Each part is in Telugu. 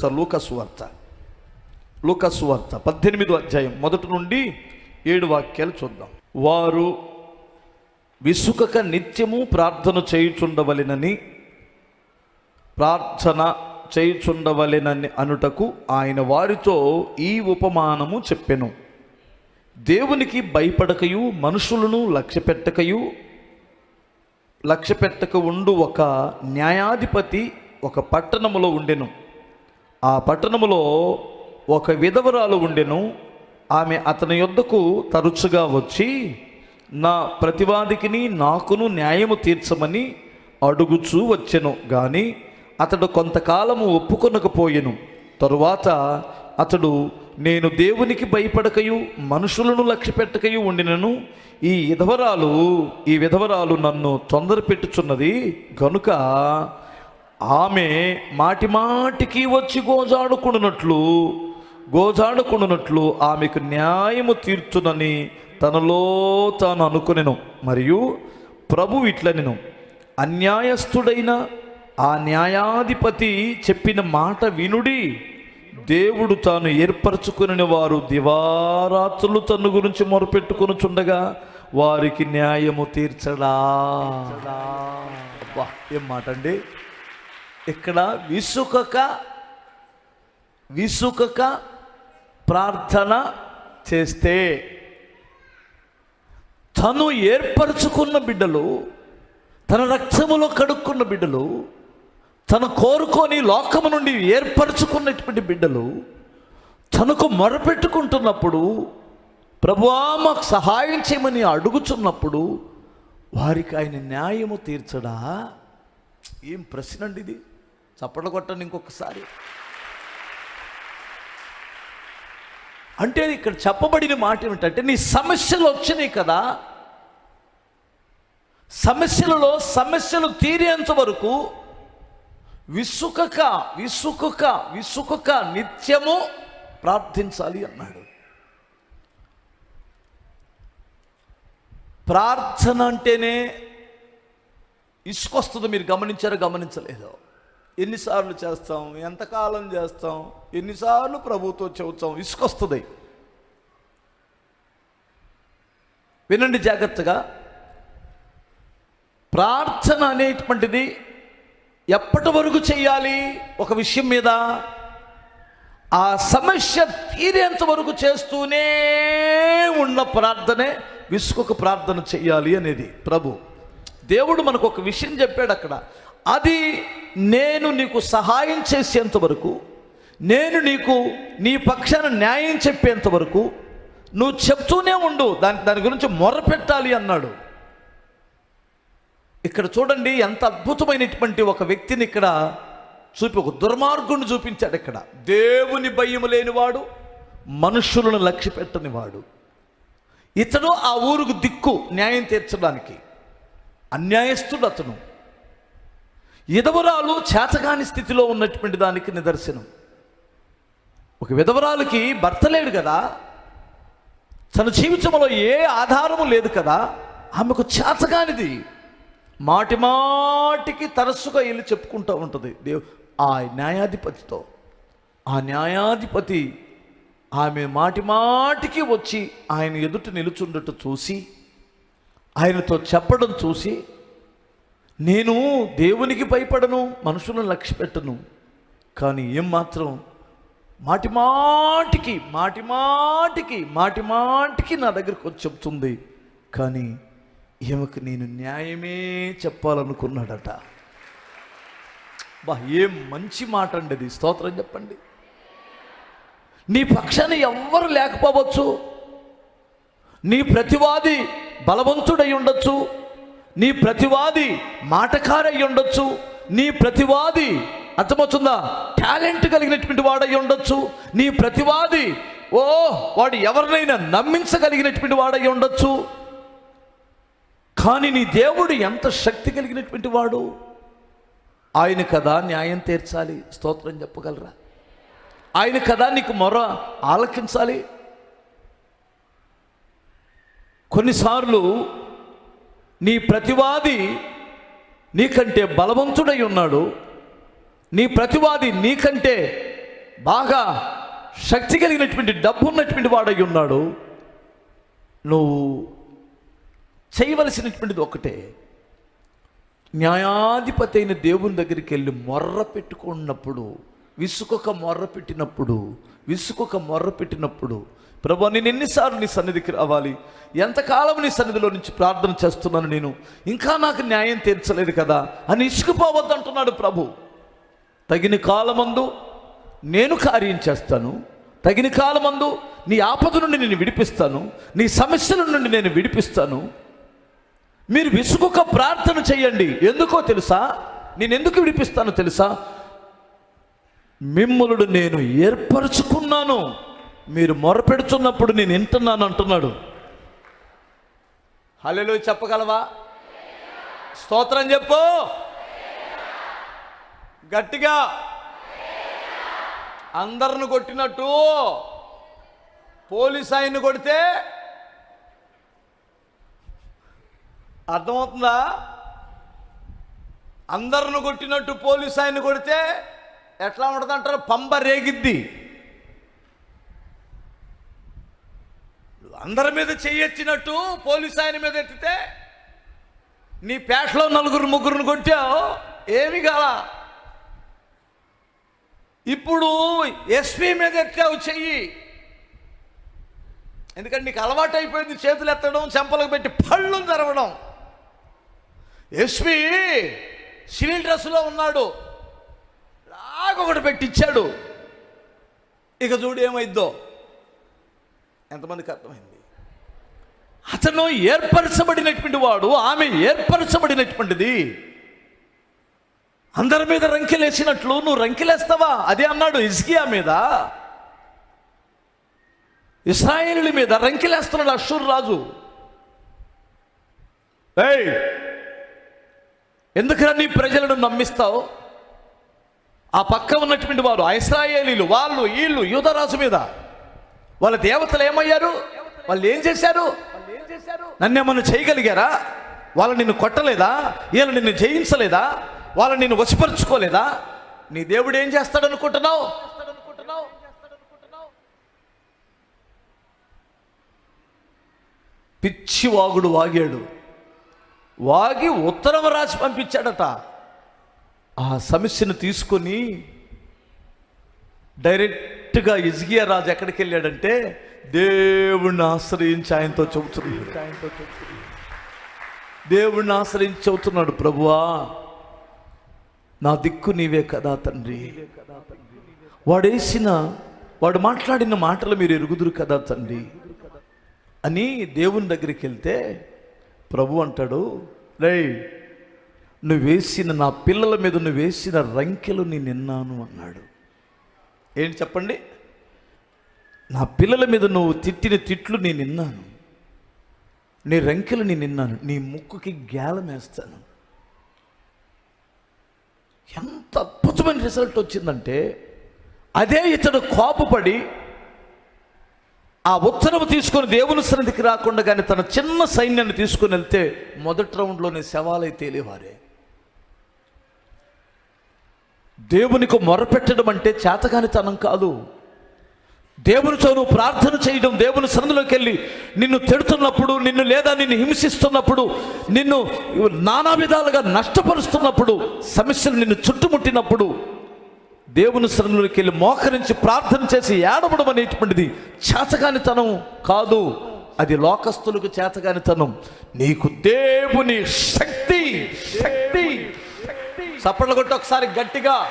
ఒకసారి లూకస్ వార్త లూకస్ వార్త పద్దెనిమిదో అధ్యాయం మొదటి నుండి ఏడు వాక్యాలు చూద్దాం. వారు విసుకక నిత్యము ప్రార్థన చేయుచుండవలెనని ప్రార్థన చేయుచుండవలెనని అనుటకు ఆయన వారితో ఈ ఉపమానము చెప్పెను. దేవునికి భయపడకయు మనుషులను లక్ష్యపెట్టకయు లక్ష్యపెట్టక ఉండు ఒక న్యాయాధిపతి ఒక పట్టణములో ఉండెను. ఆ పట్టణములో ఒక విధవరాలు ఉండెను. ఆమె అతని యొద్దకు తరచుగా వచ్చి నా ప్రతివాదికిని నాకును న్యాయము తీర్చమని అడుగుచూ వచ్చెను. గాని అతడు కొంతకాలము ఒప్పుకొనకపోయెను. తరువాత అతడు నేను దేవునికి భయపడకయు మనుషులను లక్ష్యపెట్టకయు ఉండినను. ఈ విధవరాలు ఈ విధవరాలు నన్ను తొందర పెట్టుచున్నది గనుక ఆమె మాటి మాటికి వచ్చి గోజాడుకున్నట్లు గోజాడుకున్నట్లు ఆమెకు న్యాయము తీర్చునని తనలో తాను అనుకునెను. మరియు ప్రభు ఇట్లనెను అన్యాయస్థుడైన ఆ న్యాయాధిపతి చెప్పిన మాట వినుడి. దేవుడు తాను ఏర్పరచుకుని వారు దివారాత్రులు తన్ను గురించి మొరపెట్టుకొనుచుండగా వారికి న్యాయము తీర్చడా. ఏం మాట అండి ఇక్కడ విసుకక విసుకక ప్రార్థన చేస్తే తను ఏర్పరచుకున్న బిడ్డలు తన రక్తములో కడుక్కున్న బిడ్డలు తను కోరుకొని లోకము నుండి ఏర్పరచుకున్నటువంటి బిడ్డలు తనకు మొరపెట్టుకుంటున్నప్పుడు ప్రభువా మాకు సహాయం చేయమని అడుగుచున్నప్పుడు వారికి ఆయన న్యాయము తీర్చడా? ఏం ప్రశ్న అండి ఇది? చప్పట్లు కొట్టండి ఇంకొకసారి. అంటే ఇక్కడ చెప్పబడిన మాట ఏమిటంటే నీ సమస్యలు వచ్చినాయి కదా. సమస్యలలో సమస్యలు తీరేంత వరకు విసుకక విసుకక విసుకక నిత్యము ప్రార్థించాలి అన్నాడు. ప్రార్థన అంటేనే ఇసుకొస్తుంది మీరు గమనించారో గమనించలేదో. ఎన్నిసార్లు చేస్తాం? ఎంతకాలం చేస్తాం? ఎన్నిసార్లు ప్రభుతో చెబుతాం? ఇసుకొస్తుంది. వినండి జాగ్రత్తగా. ప్రార్థన అనేటువంటిది ఎప్పటి వరకు చేయాలి? ఒక విషయం మీద. ఆ సమస్య తీరేంత వరకు చేస్తూనే ఉన్న ప్రార్థనే విసుకొక ప్రార్థన చేయాలి అనేది. ప్రభు దేవుడు మనకు ఒక విషయం చెప్పాడు అక్కడ. అది నేను నీకు సహాయం చేసేంత వరకు నేను నీకు నీ పక్షాన న్యాయం చెప్పేంత వరకు నువ్వు చెప్తూనే ఉండు దాని దాని గురించి మొరపెట్టాలి అన్నాడు. ఇక్కడ చూడండి ఎంత అద్భుతమైనటువంటి ఒక వ్యక్తిని ఇక్కడ చూపి ఒక దుర్మార్గుని చూపించాడు ఇక్కడ. దేవుని భయం లేనివాడు మనుషులను లక్ష్య పెట్టనివాడు ఇతడు ఆ ఊరుకు దిక్కు న్యాయం తీర్చడానికి. అన్యాయస్తుడు అతను. విధవరాలు చేతగాని స్థితిలో ఉన్నటువంటి దానికి నిదర్శనం. ఒక విధవరాలకి భర్త లేడు కదా తన జీవితంలో ఏ ఆధారము లేదు కదా ఆమెకు చేతగానిది మాటి మాటికి తరచుగా వెళ్ళి చెప్పుకుంటూ ఉంటుంది. దేవు ఆ న్యాయాధిపతితో ఆ న్యాయాధిపతి ఆమె మాటి మాటికి వచ్చి ఆయన ఎదుట నిలుచుండట చూసి ఆయనతో చెప్పడం చూసి నేను దేవునికి భయపడను మనుషులను లక్ష్య పెట్టను కానీ ఏం మాత్రం? మాటి మాటికి మాటి మాటికి మాటి మాటికి నా దగ్గరకు వచ్చి చెప్తుంది కానీ ఈమెకు నేను న్యాయమే చెప్పాలనుకున్నాడట. బా ఏం మంచి మాట అండి అది. స్తోత్రం చెప్పండి. నీ పక్షాన్ని ఎవ్వరు లేకపోవచ్చు. నీ ప్రతివాది బలవంతుడై ఉండొచ్చు. నీ ప్రతివాది మాటకారై ఉండొచ్చు నీ ప్రతివాది అర్థమవుతుందా? టాలెంట్ కలిగినటువంటి వాడై ఉండొచ్చు నీ ప్రతివాది ఓ వాడు ఎవరినైనా నమ్మించగలిగినటువంటి వాడై ఉండొచ్చు. కానీ నీ దేవుడు ఎంత శక్తి కలిగినటువంటి వాడు? ఆయన కదా న్యాయం తీర్చాలి. స్తోత్రం చెప్పగలరా? ఆయన కదా నీకు మొర ఆలకించాలి. కొన్నిసార్లు నీ ప్రతివాది నీకంటే బలవంతుడై ఉన్నాడు. నీ ప్రతివాది నీకంటే బాగా శక్తి కలిగినటువంటి డబ్బు ఉన్నటువంటి వాడై ఉన్నాడు. నువ్వు చేయవలసినటువంటిది ఒకటే. న్యాయాధిపతి అయిన దేవుని దగ్గరికి వెళ్ళి మొర్ర పెట్టుకున్నప్పుడు విసుకొక మొర్ర పెట్టినప్పుడు విసుకొక మొర్ర పెట్టినప్పుడు ప్రభు నేను ఎన్నిసార్లు నీ సన్నిధికి రావాలి? ఎంతకాలం నీ సన్నిధిలో నుంచి ప్రార్థన చేస్తున్నాను నేను? ఇంకా నాకు న్యాయం తీర్చలేదు కదా? అని ఇసుకుపోవద్దు అంటున్నాడు ప్రభు. తగిన కాలమందు నేను కార్యం చేస్తాను. తగిన కాలమందు నీ ఆపద నుండి నేను విడిపిస్తాను. నీ సమస్యల నుండి నేను విడిపిస్తాను. మీరు విసుగుక ప్రార్థన చేయండి. ఎందుకో తెలుసా? నేను ఎందుకు విడిపిస్తానో తెలుసా? మిమ్మల్ని నేను ఏర్పరచుకున్నాను. మీరు మొరపెడుతున్నప్పుడు నేను వింటున్నాను అంటున్నాడు. హలో చెప్పగలవా? స్తోత్రం చెప్పు. గట్టిగా. అందరిని కొట్టినట్టు. పోలీస్ ఆయన్ని కొడితే. అర్థమవుతుందా? అందరిని కొట్టినట్టు పోలీస్ ఆయన్ని కొడితే ఎట్లా ఉంటుంది అంటారు పంబ రేగిద్ది. అందరి మీద చెయ్యొచ్చినట్టు పోలీస్ ఆయన మీద ఎత్తితే నీ పేటలో నలుగురు ముగ్గురుని కొట్టావు ఏమి కాల? ఇప్పుడు ఎస్పీ మీద ఎత్తావు చెయ్యి. ఎందుకంటే నీకు అలవాటు అయిపోయింది చేతులు ఎత్తడం చెంపలకు పెట్టి పళ్ళు తెరవడం. ఎస్పీ సివిల్ డ్రెస్సులో ఉన్నాడు లాగొకటి పెట్టిచ్చాడు. ఇక చూడు ఏమైద్దో. ఎంతమందికి అర్థమైంది? అతను ఏర్పరచబడినటువంటి వాడు ఆమె ఏర్పరచబడినటువంటిది. అందరి మీద రంకెలేసినట్లు నువ్వు రంకెలేస్తావా? అదే అన్నాడు ఇజ్కియా మీద. ఇస్రాయేలుల మీద రంకెలేస్తున్నాడు అషూర్ రాజు. ఏయ్ ఎందుకురా నీ ప్రజలను నమ్మిస్తావు? ఆ పక్క ఉన్నటువంటి వారు ఆ ఇస్రాయేలీలు వాళ్ళు వీళ్ళు యూదరాజు మీద. వాళ్ళ దేవతలు ఏమయ్యారు? వాళ్ళు ఏం చేశారు? నన్నేమన్నా చేయగలిగారా? వాళ్ళు నిన్ను కొట్టలేదా? వీళ్ళు నిన్ను జయించలేదా? వాళ్ళు నిన్ను వశపరుచుకోలేదా? నీ దేవుడు ఏం చేస్తాడు అనుకుంటున్నావు పిచ్చి వాగుడు వాగాడు. వాగి ఉత్తరం రాసి పంపించాడట. ఆ సమస్యను తీసుకొని డైరెక్ట్ డైరెక్ట్గా ఇజ్గియా రాజు ఎక్కడికి వెళ్ళాడంటే దేవుణ్ణి ఆశ్రయించి ఆయనతో చెబుతున్నాడు. దేవుణ్ణి ఆశ్రయించి చెబుతున్నాడు ప్రభువా నా దిక్కు నీవే కదా తండ్రి. వాడేసిన వాడు మాట్లాడిన మాటలు మీరు ఎరుగుదురు కదా తండ్రి. అని దేవుని దగ్గరికి వెళ్తే ప్రభు అంటాడు రే నువ్వు వేసిన నా పిల్లల మీద నువ్వు వేసిన రంకెలు నేను నిన్నాను అన్నాడు. ఏంటి చెప్పండి? నా పిల్లల మీద నువ్వు తిట్టిన తిట్లు నేను విన్నాను. నీ రంకెలు నేను నిన్నాను నీ ముక్కుకి గ్యాలం వేస్తాను. ఎంత అద్భుతమైన రిజల్ట్ వచ్చిందంటే అదే ఇతడు కోపపడి ఆ ఉత్తరం తీసుకొని దేవుని సన్నిధికి రాకుండా కానీ తన చిన్న సైన్యాన్ని తీసుకొని వెళ్తే మొదటి రౌండ్లోనే శవాలై తేలేవారే. దేవునికి మొరపెట్టడం అంటే చేతగానితనం కాదు. దేవునితో నువ్వు ప్రార్థన చేయడం దేవుని సన్నిధిలోకి వెళ్ళి నిన్ను తిడుతున్నప్పుడు నిన్ను లేదా నిన్ను హింసిస్తున్నప్పుడు నిన్ను నానా విధాలుగా నష్టపరుస్తున్నప్పుడు సమస్యలు నిన్ను చుట్టుముట్టినప్పుడు దేవుని సన్నిధిలోకి వెళ్ళి మోకరించి ప్రార్థన చేసి ఏడవడం అనేటువంటిది చేతగానితనం కాదు. అది లోకస్తులకు చేతగానితనం. నీకు దేవుని శక్తి శక్తి చప్పట్లు కొట్టి ఒకసారి గట్టిగా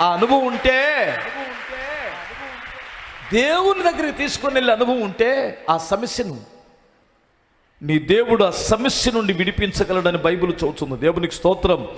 ఆ అనుభవం ఉంటే దేవుని దగ్గరికి తీసుకొని వెళ్ళే అనుభవం ఉంటే ఆ సమస్యను నీ దేవుడు ఆ సమస్య నుండి విడిపించగలడని బైబిల్ చదువుతుంది దేవునికి స్తోత్రం.